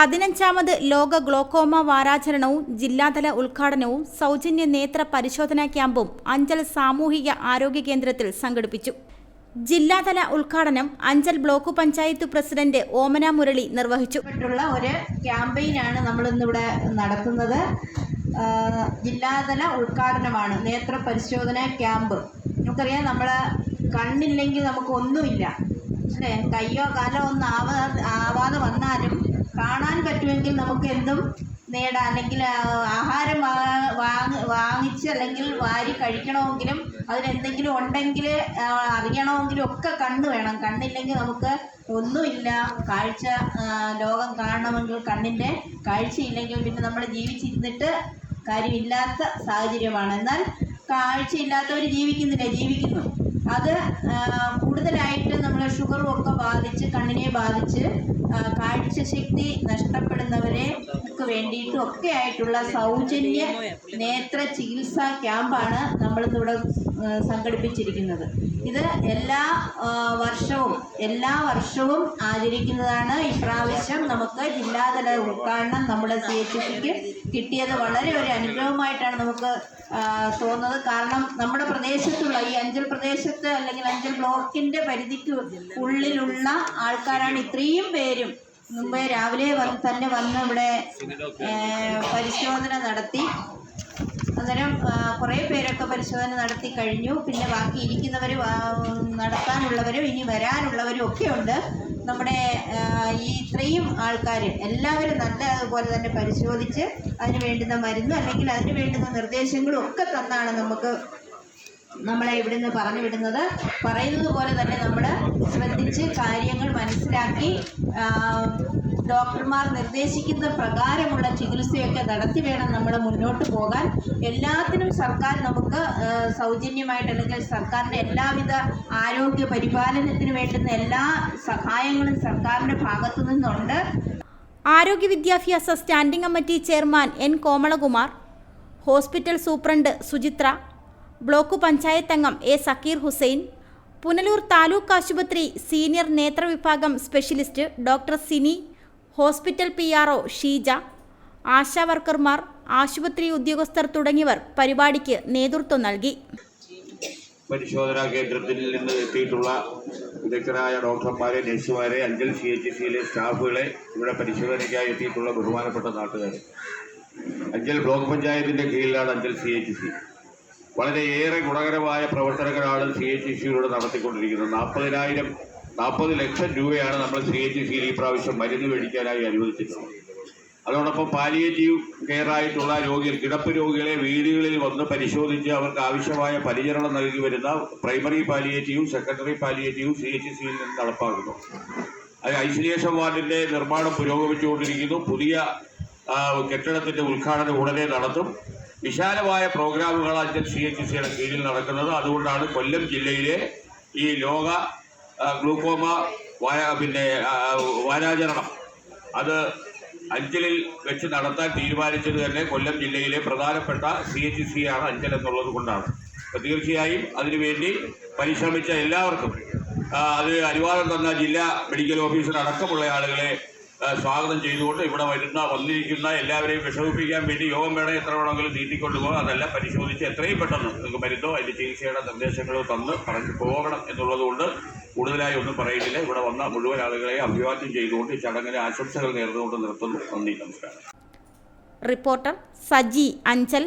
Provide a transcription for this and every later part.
പതിനഞ്ചാമത് ലോക ഗ്ലോക്കോമ വാരാചരണവും ജില്ലാതല ഉദ്ഘാടനവും സൗജന്യ നേത്ര പരിശോധനാ ക്യാമ്പും അഞ്ചൽ സാമൂഹിക ആരോഗ്യ കേന്ദ്രത്തിൽ സംഘടിപ്പിച്ചു. ജില്ലാതല ഉദ്ഘാടനം അഞ്ചൽ ബ്ലോക്ക് പഞ്ചായത്ത് പ്രസിഡന്റ് ഓമന മുരളി നിർവഹിച്ചു. ഒരു ക്യാമ്പയിനാണ് നമ്മൾ ഇന്നിവിടെ നടത്തുന്നത് ജില്ലാതല ഉദ്ഘാടനമാണ്. നേത്ര പരിശോധന ക്യാമ്പ്. നമുക്കറിയാം നമ്മൾ കണ്ണില്ലെങ്കിൽ നമുക്ക് ഒന്നുമില്ല. അല്ലേ? കയ്യോ കാലോ ഒന്നും ആവാതെ ആവാതെ വന്നാലും കാണാൻ പറ്റുമെങ്കിൽ നമുക്ക് എന്തും നേടാം. അല്ലെങ്കിൽ ആഹാരം വാങ്ങി വാങ്ങിച്ച് അല്ലെങ്കിൽ വാരി കഴിക്കണമെങ്കിലും അതിനെന്തെങ്കിലും ഉണ്ടെങ്കിൽ അറിയണമെങ്കിലും ഒക്കെ കണ്ണ് വേണം. കണ്ണില്ലെങ്കിൽ നമുക്ക് ഒന്നുമില്ല. കാഴ്ച ലോകം കാണണമെങ്കിൽ കണ്ണിന്റെ കാഴ്ചയില്ലെങ്കിൽ പിന്നെ നമ്മൾ ജീവിച്ചിരുന്നിട്ട് കാര്യമില്ലാത്ത സാഹചര്യമാണ്. എന്നാൽ കാഴ്ചയില്ലാത്തവർ ജീവിക്കുന്നില്ല ജീവിക്കുന്നു. അത് കൂടുതലായിട്ട് നമ്മൾ ഷുഗറും ഒക്കെ ബാധിച്ച് കണ്ണിനെ ബാധിച്ച് കാഴ്ചശക്തി നഷ്ടപ്പെടുന്നവരെ വേണ്ടിയിട്ടും ഒക്കെ ആയിട്ടുള്ള സൗജന്യ നേത്ര ചികിത്സാ ക്യാമ്പാണ് നമ്മളിന്നിവിടെ സംഘടിപ്പിച്ചിരിക്കുന്നത്. ഇത് എല്ലാ വർഷവും എല്ലാ വർഷവും ആചരിക്കുന്നതാണ്. ഇപ്രാവശ്യം നമുക്ക് ജില്ലാതല ഉദ്ഘാടനം നമ്മുടെ സി എച്ച് സിക്ക് കിട്ടിയത് വളരെ ഒരു അനുഗ്രഹമായിട്ടാണ് നമുക്ക് തോന്നുന്നത്. കാരണം നമ്മുടെ പ്രദേശത്തുള്ള ഈ അഞ്ചൽ പ്രദേശത്ത് അല്ലെങ്കിൽ അഞ്ചൽ ബ്ലോക്കിന്റെ പരിധിക്ക് ഉള്ളിലുള്ള ആൾക്കാരാണ് ഇത്രയും പേരും. മുമ്പേ രാവിലെ വന്ന് തന്നെ വന്ന് ഇവിടെ പരിശോധന നടത്തി. കുറേ പേരൊക്കെ പരിശോധന നടത്തി കഴിഞ്ഞു. പിന്നെ ബാക്കി ഇരിക്കുന്നവർ നടത്താനുള്ളവരും ഇനി വരാനുള്ളവരും ഒക്കെ ഉണ്ട്. നമ്മുടെ ഈ ഇത്രയും ആൾക്കാർ എല്ലാവരും നല്ലതുപോലെ തന്നെ പരിശോധിച്ച് അതിന് വേണ്ടുന്ന മരുന്നും അല്ലെങ്കിൽ അതിന് വേണ്ടുന്ന നിർദ്ദേശങ്ങളും ഒക്കെ തന്നാണ് നമുക്ക് നമ്മളെ ഇവിടുന്ന് പറഞ്ഞു വിടുന്നത്. പറയുന്നത് പോലെ തന്നെ നമ്മൾ ശ്രദ്ധിച്ച് കാര്യങ്ങൾ മനസ്സിലാക്കി ഡോക്ടർമാർ നിർദ്ദേശിക്കുന്ന പ്രകാരമുള്ള ചികിത്സയൊക്കെ നടത്തി വേണം നമ്മൾ മുന്നോട്ട് പോകാൻ. എല്ലാത്തിനും സർക്കാർ നമുക്ക് സൗജന്യമായിട്ട് അല്ലെങ്കിൽ സർക്കാരിന്റെ എല്ലാവിധ ആരോഗ്യ പരിപാലനത്തിന് വേണ്ടുന്ന എല്ലാ സഹായങ്ങളും സർക്കാരിന്റെ ഭാഗത്തു നിന്നുണ്ട്. ആരോഗ്യ വിദ്യാഭ്യാസ standing committee chairman N Komalakumar hospital superintendent Suchitra block panchayat അംഗം എ സക്കീർ ഹുസൈൻ പുനലൂർ താലൂക്ക് ആശുപത്രി senior നേത്രവിഭാഗം specialist doctor Sini hospital P R Sheeja ASHA വർക്കർമാർ ആശുപത്രി ഉദ്യോഗസ്ഥർ തുടങ്ങിയവർ പരിപാടിക്ക് നേതൃത്വം നൽകി. പരിശോധനാ കേന്ദ്രത്തിൽ നിന്ന് എത്തിയിട്ടുള്ള വിദഗ്ധരായ ഡോക്ടർമാരെ നഴ്സുമാരെ അഞ്ചൽ സി എച്ച് സിയിലെ സ്റ്റാഫുകളെ ഇവിടെ പരിശോധനയ്ക്കായി എത്തിയിട്ടുള്ള ബഹുമാനപ്പെട്ട നാട്ടുകാർ. അഞ്ചൽ ബ്ലോക്ക് പഞ്ചായത്തിന്റെ കീഴിലാണ് അഞ്ചൽ സി എച്ച് സി വളരെയേറെ ഗുണകരമായ പ്രവർത്തനങ്ങളാണ് സി എച്ച് സിയിലൂടെ നടത്തിക്കൊണ്ടിരിക്കുന്നത്. നാൽപ്പതിനായിരം നാൽപ്പത് ലക്ഷം രൂപയാണ് നമ്മൾ സി എച്ച് സിയിൽ ഈ പ്രാവശ്യം മരുന്ന് മേടിക്കാനായി അനുവദിച്ചിട്ടുള്ളത്. അതോടൊപ്പം പാലിയേറ്റീവ് കെയർ ആയിട്ടുള്ള രോഗികൾ കിടപ്പ് രോഗികളെ വീടുകളിൽ വന്ന് പരിശോധിച്ച് അവർക്ക് ആവശ്യമായ പരിചരണം നൽകി വരുന്ന പ്രൈമറി പാലിയേറ്റീവും സെക്കൻഡറി പാലിയേറ്റീവും സി എച്ച് സിയിൽ നിന്ന് നടപ്പാക്കുന്നു. അത് ഐസൊലേഷൻ വാർഡിന്റെ നിർമ്മാണം പുരോഗമിച്ചുകൊണ്ടിരിക്കുന്നു. പുതിയ കെട്ടിടത്തിന്റെ ഉദ്ഘാടനം ഉടനെ നടത്തും. വിശാലമായ പ്രോഗ്രാമുകളാണ് സി എച്ച് സിയുടെ കീഴിൽ നടക്കുന്നത്. അതുകൊണ്ടാണ് കൊല്ലം ജില്ലയിലെ ഈ ലോക ഗ്ലൂക്കോമ വായ- പിന്നെ വാരാചരണം. അത് അഞ്ചലിൽ വെച്ച് നടത്താൻ തീരുമാനിച്ചത് തന്നെ കൊല്ലം ജില്ലയിലെ പ്രധാനപ്പെട്ട സി എച്ച് സി ആണ് അഞ്ചൽ എന്നുള്ളത് കൊണ്ടാണ്. അപ്പോൾ തീർച്ചയായും അതിനുവേണ്ടി പരിശ്രമിച്ച എല്ലാവർക്കും അത് അനുവാദം തന്ന ജില്ലാ മെഡിക്കൽ ഓഫീസർ അടക്കമുള്ള ആളുകളെ സ്വാഗതം ചെയ്തുകൊണ്ട് ഇവിടെ വരുന്ന വന്നിരിക്കുന്ന എല്ലാവരെയും വിഷമിപ്പിക്കാൻ വേണ്ടി യോഗം വേണേ എത്ര വേണമെങ്കിലും നീട്ടിക്കൊണ്ടു പോകാം. അതെല്ലാം പരിശോധിച്ച് എത്രയും പെട്ടെന്ന് നിങ്ങൾക്ക് മരുന്നോ അതിന്റെ ചികിത്സയുടെ നിർദ്ദേശങ്ങളോ തന്ന് പറഞ്ഞു പോകണം എന്നുള്ളതുകൊണ്ട് കൂടുതലായി ഒന്നും പറയുന്നില്ല ഇവിടെ വന്ന മുഴുവൻ ആളുകളെ അഭിവാദ്യം ചെയ്തുകൊണ്ട് ചടങ്ങിന് ആശംസകൾ നേർന്നുകൊണ്ട് നിർത്തുന്നു. നന്ദി നമസ്കാരം. Reporter Saji Anchal.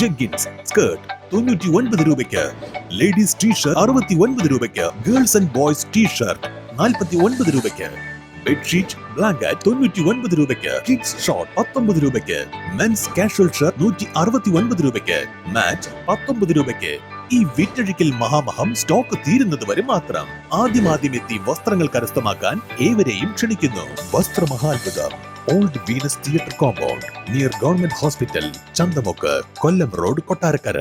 jeggings skirt തൊണ്ണൂറ്റി ഒൻപത് രൂപയ്ക്ക്. ലേഡീസ് ടീഷർട്ട് അറുപത്തി ഒൻപത് രൂപയ്ക്ക്. ഗേൾസ് ആൻഡ് ബോയ്സ് ടീഷർട്ട് നാൽപ്പത്തി ഒൻപത് രൂപയ്ക്ക്. ബെഡ്ഷീറ്റ് ബ്ലാങ്കറ്റ് തൊണ്ണൂറ്റി ഒൻപത് രൂപയ്ക്ക്. കിഡ്സ് ഷോർട്ട് പത്തൊമ്പത് രൂപയ്ക്ക്. മെൻസ് കാഷ്വൽ ഷർട്ട് നൂറ്റി അറുപത്തി ഒൻപത് രൂപയ്ക്ക്. മാറ്റ് പത്തൊമ്പത് രൂപയ്ക്ക്. ഈ വിറ്റഴിക്കൽ മഹാമഹം സ്റ്റോക്ക് തീരുന്നത് വരെ മാത്രം. ആദ്യമാദ്യം എത്തി വസ്ത്രങ്ങൾ കരസ്ഥമാക്കാൻ ഏവരെയും ക്ഷണിക്കുന്നു. വസ്ത്രമഹാത്ഭുതം. Old Venus theatre compound near government hospital Chanthamukku Kollam road Kottarakkara.